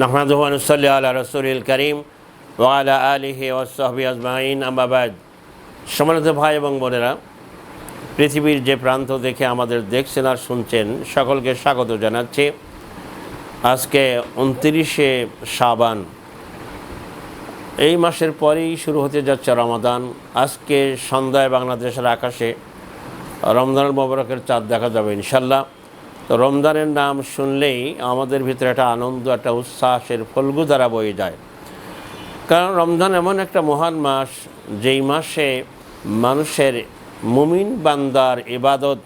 নাহমাদুয়ানুসল্লি আল্লাহ রসুল করিম ওয়ালা আলিহি ওসহবি আজমাইন আমাবাদ সমানত ভাই এবং বোনেরা, পৃথিবীর যে প্রান্ত দেখে আমাদের দেখছেন আর শুনছেন, সকলকে স্বাগত জানাচ্ছি। আজকে উনত্রিশে সাবান এই মাসের পরেই শুরু হতে যাচ্ছে রমাদান। আজকে সন্ধ্যায় বাংলাদেশের আকাশে রমজান মোবারকের চাঁদ দেখা যাবে ইনশাল্লাহ তো রমজানের নাম শুনলেই আমাদের ভিতরে একটা আনন্দ, একটা উচ্ছ্বাসের ফলগু দ্বারা বয়ে যায়। কারণ রমজান এমন একটা মহান মাস, যেই মাসে মানুষের মুমিন বান্দার ইবাদত,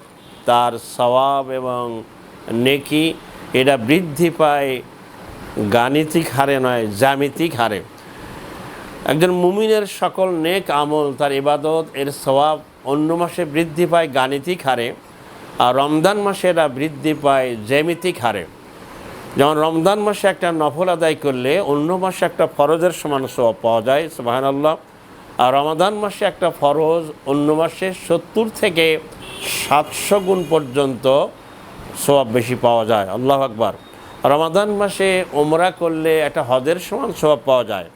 তার সওয়াব এবং নেকি, এটা বৃদ্ধি পায় গাণিতিক হারে নয়, জ্যামিতিক হারে। একজন মুমিনের সকল নেক আমল, তার ইবাদত, এর সওয়াব অন্য মাসে বৃদ্ধি পায় গাণিতিক হারে। আর রমজান মাসে এরা বৃদ্ধি পায় জ্যামিতিক হারে। যেমন রমজান মাসে একটা নফল আদায় করলে অন্য মাসে একটা ফরজের সমান সওয়াব পাওয়া যায় সুবাহান আল্লাহ আর রমাদান মাসে একটা ফরজ অন্য মাসে সত্তর থেকে সাতশো গুণ পর্যন্ত সোয়াব বেশি পাওয়া যায়। আল্লাহ আকবার। রমাদান মাসে ওমরা করলে একটা হদের সমান সোয়াব পাওয়া যায়।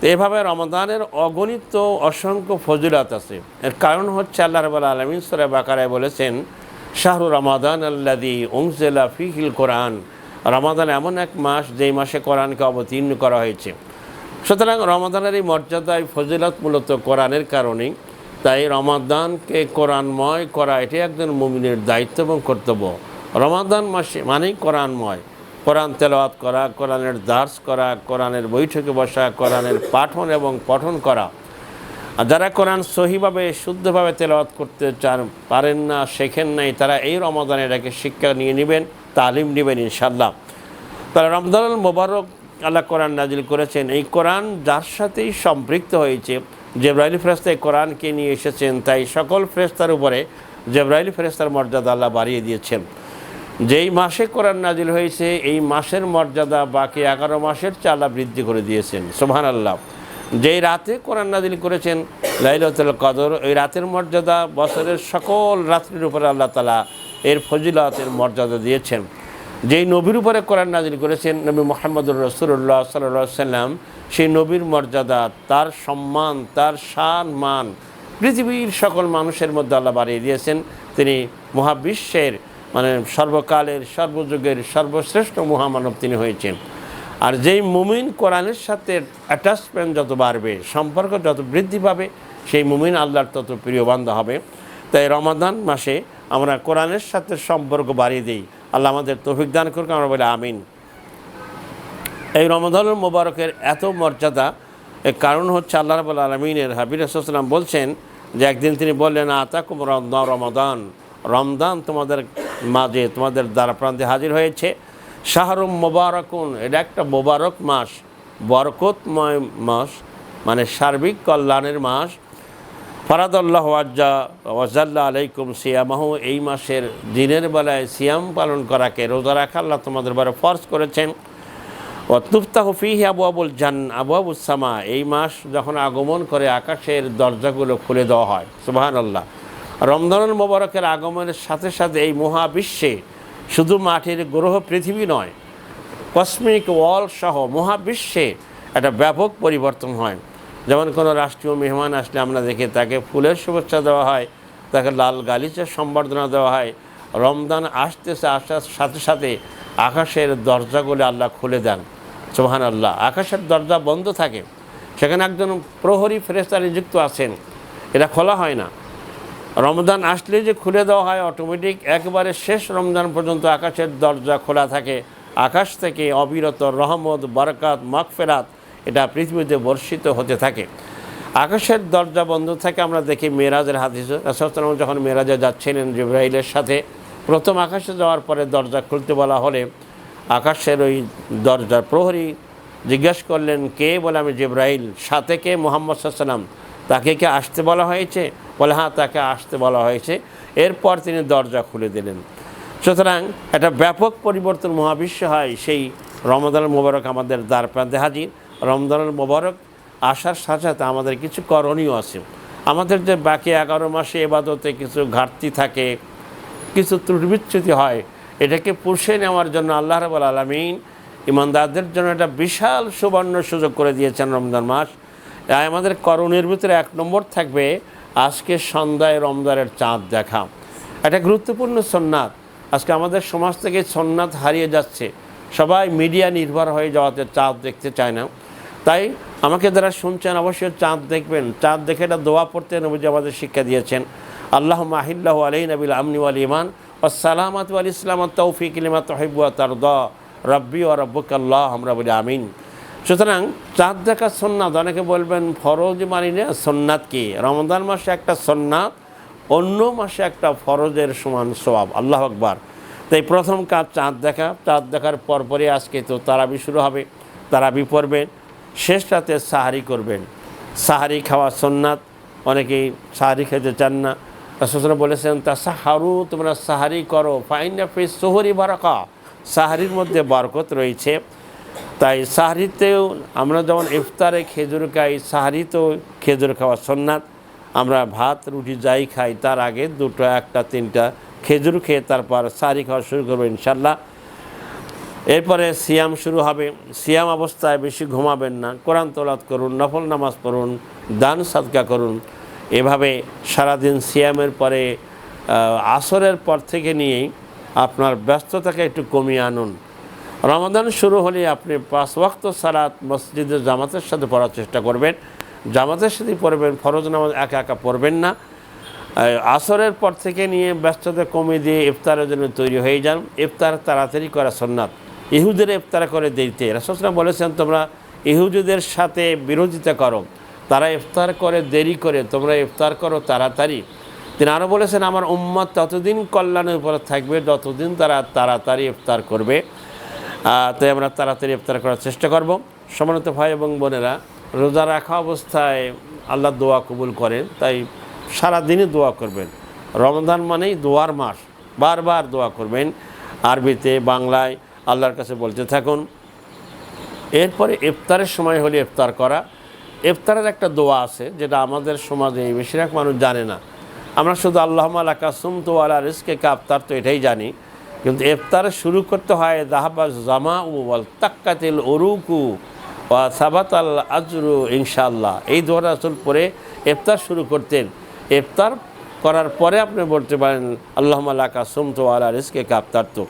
তো এভাবে রমাদানের অগণিত অসংখ্য ফজিলত আছে। এর কারণ হচ্ছে আল্লাহ রবাল আলমিন সরে বাকারায় বলেছেন শাহরু রমাদান আল্লাদি ওংজেলা ফিহিল কোরআন। রমাদান এমন এক মাস যেই মাসে কোরআনকে অবতীর্ণ করা হয়েছে। সুতরাং রমাদানের এই মর্যাদায় ফজিলত মূলত কোরআনের কারণেই। তাই রমাদানকে কোরআনময় করা এটি একজন মুমিনের দায়িত্ব এবং কর্তব্য। রমাদান মাসে মানেই কোরআনময়। কোরআন তেলাওয়াত করা, কোরআনের দার্স করা, কোরআনের বৈঠকে বসা, কোরআনের পাঠন এবং পঠন করা। আর যারা কোরআন সহিভাবে, শুদ্ধভাবে তেলাওয়াত করতে চান, পারেন না, শেখেন নাই, তারা এই রমাদানে এটাকে শিক্ষা নিয়ে নেবেন, তালিম নেবেন ইনশাল্লাহ তারা রমজানুল মোবারক আল্লাহ কোরআন নাজিল করেছেন। এই কোরআন যার সাথেই সম্পৃক্ত হয়েছে। জেব্রাইল ফেরেস্তা এই কোরআনকে নিয়ে এসেছেন, তাই সকল ফেরেস্তার উপরে জেব্রাইল ফেরেস্তার মর্যাদা আল্লাহ বাড়িয়ে দিয়েছেন। যেই মাসে কোরআন নাজিল হয়েছে, এই মাসের মর্যাদা বাকি এগারো মাসের চালা বৃদ্ধি করে দিয়েছেন। সোহান আল্লাহ যেই রাতে কোরআন নাজিল করেছেন লাইলাতুল কদর, ওই রাতের মর্যাদা বছরের সকল রাত্রির উপরে আল্লাহ তালা এর ফজিলাতের মর্যাদা দিয়েছেন। যেই নবীর উপরে কোরআন নাজিল করেছেন নবী মোহাম্মদুর রসুল্লাহ সাল্লাহ সাল্লাম সেই নবীর মর্যাদা, তার সম্মান, তার সান মান পৃথিবীর সকল মানুষের মধ্যে আল্লাহ বাড়িয়ে দিয়েছেন। তিনি মহাবিশ্বের মানে সর্বকালের, সর্বযুগের সর্বশ্রেষ্ঠ মহামানব তিনি হয়েছেন। আর যেই মুমিন কোরআনের সাথে অ্যাটাচমেন্ট যত বাড়বে, সম্পর্ক যত বৃদ্ধি পাবে, সেই মুমিন আল্লাহর তত প্রিয় বান্ধব হবে। তাই রমাদান মাসে আমরা কোরআনের সাথে সম্পর্ক বাড়িয়ে দিই। আল্লাহ আমাদের তৌফিক দান করুক, আমরা বলি আমিন। এই রমাদানুল মোবারকের এত মর্যাদা, এর কারণ হচ্ছে আল্লাহ রব আলমিনের হাবির রসুলাম বলছেন যে একদিন তিনি বললেন, আতাকুম রমদান। রমদান তোমাদের মাঝে, তোমাদের দ্বারা প্রান্তে হাজির হয়েছে। শাহরুম মোবারকুন, এটা একটা মোবারক মাস, বরকতময় মাস মানে সার্বিক কল্যাণের মাস। ফরাদুল্লাহ ওয়াজ্জা ওয়াজাল্লা আলাইকুম সিয়ামাহু, এই মাসের দিনের বেলায় সিয়াম পালন করাকে রোজা রাখা আল্লাহ তোমাদের বারে ফর্জ করেছেন। ও তুফতাহ ফিহি আবু আবুল জান আবু আবুল সামা, এই মাস যখন আগমন করে আকাশের দরজাগুলো খুলে দেওয়া হয় সুবাহান আল্লাহ রমজানুল মোবারকের আগমনের সাথে সাথে এই মহাবিশ্বে শুধু মাটির গ্রহ পৃথিবী নয় কসমিক ওয়াল সহ মহাবিশ্বে একটা ব্যাপক পরিবর্তন হয়। যেমন কোনো রাষ্ট্রীয় মেহমান আসলে আমরা দেখি তাকে ফুলের শুভেচ্ছা দেওয়া হয়, তাকে লাল গালিচার সম্বর্ধনা দেওয়া হয়। রমদান আসতেছে, আসার সাথে সাথে আকাশের দরজাগুলো আল্লাহ খুলে দেন। সোহান আল্লাহ আকাশের দরজা বন্ধ থাকে। সেখানে একজন প্রহরী ফেরেস্তা নিযুক্ত আছেন। এটা খোলা হয় না। রমজান আসলে যে খুলে দেওয়া হয় অটোমেটিক একবারে শেষ রমজান পর্যন্ত আকাশের দরজা খোলা থাকে। আকাশ থেকে অবিরত রহমত, বরকাত, মাগফেরাত, এটা পৃথিবীতে বর্ষিত হতে থাকে। আকাশের দরজা বন্ধ থাকে, আমরা দেখি মেরাজের হাদিস। যখন মেরাজে যাচ্ছিলেন জিব্রাহিলের সাথে, প্রথম আকাশে যাওয়ার পরে দরজা খুলতে বলা হলে আকাশের ওই দরজার প্রহরী জিজ্ঞেস করলেন, কে? বলে, আমি জিব্রাহিল সাথে কে? মোহাম্মদ সাল্লাম তাকে কি আসতে বলা হয়েছে? বলে হ্যাঁ তাকে আসতে বলা হয়েছে। এরপর তিনি দরজা খুলে দিলেন। সুতরাং একটা ব্যাপক পরিবর্তন মহাবিশ্ব হয়। সেই রমদান মোবারক আমাদের দ্বার প্রান্তে হাজির। রমজানুল মোবারক আসার সাথে সাথে আমাদের কিছু করণীয় আছে। আমাদের যে বাকি এগারো মাসে এবাদতে কিছু ঘাটতি থাকে, কিছু ত্রুটি বিচ্যুতি হয়, এটাকে পুষে নেওয়ার জন্য আল্লাহ রবুল আলমিন ইমানদারদের জন্য একটা বিশাল সুবর্ণ সুযোগ করে দিয়েছেন রমজান মাস। আমাদের করণের ভিতরে এক নম্বর থাকবে আজকে সন্ধ্যায় রমজানের চাঁদ দেখা। একটা গুরুত্বপূর্ণ সন্ন্যাত আজকে আমাদের সমাজ থেকে সন্ন্যাত হারিয়ে যাচ্ছে। সবাই মিডিয়া নির্ভর হয়ে যাওয়াতে চাঁদ দেখতে চায় না। তাই আমাকে যারা শুনছেন অবশ্যই চাঁদ দেখবেন। চাঁদ দেখে এটা দোয়া পড়তে নবীজি আমাদের শিক্ষা দিয়েছেন। আল্লাহ মাহিল্লাহ আলাই নবিল আমনি ওয়াল ইমান সালামাত আল ইসলাম তৌফিক ইলিমা তহিবুয়া তার দ রব্বি ও রব্বুক আল্লাহ আমরা বলি আমিন। সুতরাং চাঁদ দেখা সন্ন্যাত অনেকে বলবেন ফরজ মানি না সন্ন্যাত কি? রমজান মাসে একটা সন্ন্যাত অন্য মাসে একটা ফরজের সমান সোয়াব। আল্লাহ আকবার। তাই প্রথম কাজ চাঁদ দেখা। চাঁদ দেখার পরপরই আজকে তো তারাবি শুরু হবে, তারাবি পড়বেন, শেষ রাতে সাহারি করবেন। সাহারি খাওয়া সন্ন্যাত অনেকেই সাহারি খেতে চান না। রাসূল বলেছেন তা সাহারু তোমরা সাহারি করো ফাইন ফি সোহরি বারাকা। সাহারির মধ্যে বরকত রয়েছে। তাই সাহারিতেও আমরা যেমন ইফতারে খেজুর খাই, সাহারিতেও খেজুর খাওয়া সন্ন্যাত আমরা ভাত, রুটি যাই খাই, তার আগে দুটো, একটা, তিনটা খেজুর খেয়ে তারপর সাহারি খাওয়া শুরু করব ইনশাল্লাহ এরপরে সিয়াম শুরু হবে। সিয়াম অবস্থায় বেশি ঘুমাবেন না। কোরআন তোলাত করুন, নফল নামাজ পড়ুন, দান সাদকা করুন। এভাবে সারাদিন সিয়ামের পরে আসরের পর থেকে নিয়েই আপনার ব্যস্ততাকে একটু কমিয়ে আনুন। রমাদান শুরু হলে আপনি পাঁচ ওয়াক্ত সালাত মসজিদের জামাতের সাথে পড়ার চেষ্টা করবেন। জামাতের সাথে পড়বেন, ফরজ নামাজ একা একা পড়বেন না। আসরের পর থেকে নিয়ে ব্যস্ততা কমিয়ে দিয়ে ইফতারের জন্য তৈরি হয়ে যান। ইফতার তাড়াতাড়ি করা সন্ন্যাত ইহুদের ইফতার করে দিতে রাসুসলাম বলেছেন তোমরা ইহুদিদের সাথে বিরোধিতা করো। তারা ইফতার করে দেরি করে, তোমরা ইফতার করো তাড়াতাড়ি। তিনি আরও বলেছেন, আমার উম্মত ততদিন কল্যাণের উপরে থাকবে, যতদিন তারা তাড়াতাড়ি ইফতার করবে। তাই আমরা তাড়াতাড়ি ইফতার করার চেষ্টা করব। সমানত ভাই এবং বোনেরা, রোজা রাখা অবস্থায় আল্লাহ দোয়া কবুল করেন, তাই সারাদিনই দোয়া করবেন। রমজান মানেই দোয়ার মাস, বারবার দোয়া করবেন। আরবিতে, বাংলায় আল্লাহর কাছে বলতে থাকুন, এরপরে ইফতারের সময় হলে ইফতার করা। ইফতারের একটা দোয়া আছে, যেটা আমাদের সমাজে বেশিরভাগ মানুষ জানে না। আমরা শুধু আল্লাহ আলাকা সুমতো আলা রিস্কে কাপ্তার তো এটাই জানি। কিন্তু ইফতার শুরু করতে হয় দাহাবাজ জামা উল তাক্কাতিল ওরুকু বা সাবাত আল আজরু ইনশাল্লাহ এই দোয়াটা আসল পরে ইফতার শুরু করতেন। ইফতার করার পরে আপনি বলতে পারেন আল্লাহ আলাকা সুমতো আলা রিস্কে তো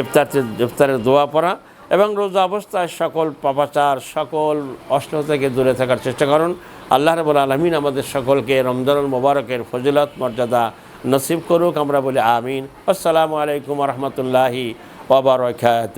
ইফতার ইফতারের দোয়া পড়া এবং রোজা অবস্থায় সকল পাপাচার, সকল অষ্ট থেকে দূরে থাকার চেষ্টা করুন। আল্লাহ রবুল আলমিন আমাদের সকলকে রমজানুল মোবারকের ফজিলত, মর্যাদা নসিব করুক আমরা বলি আমিন। আসসালামু আলাইকুম রহমতুল্লাহি ওবরাকাত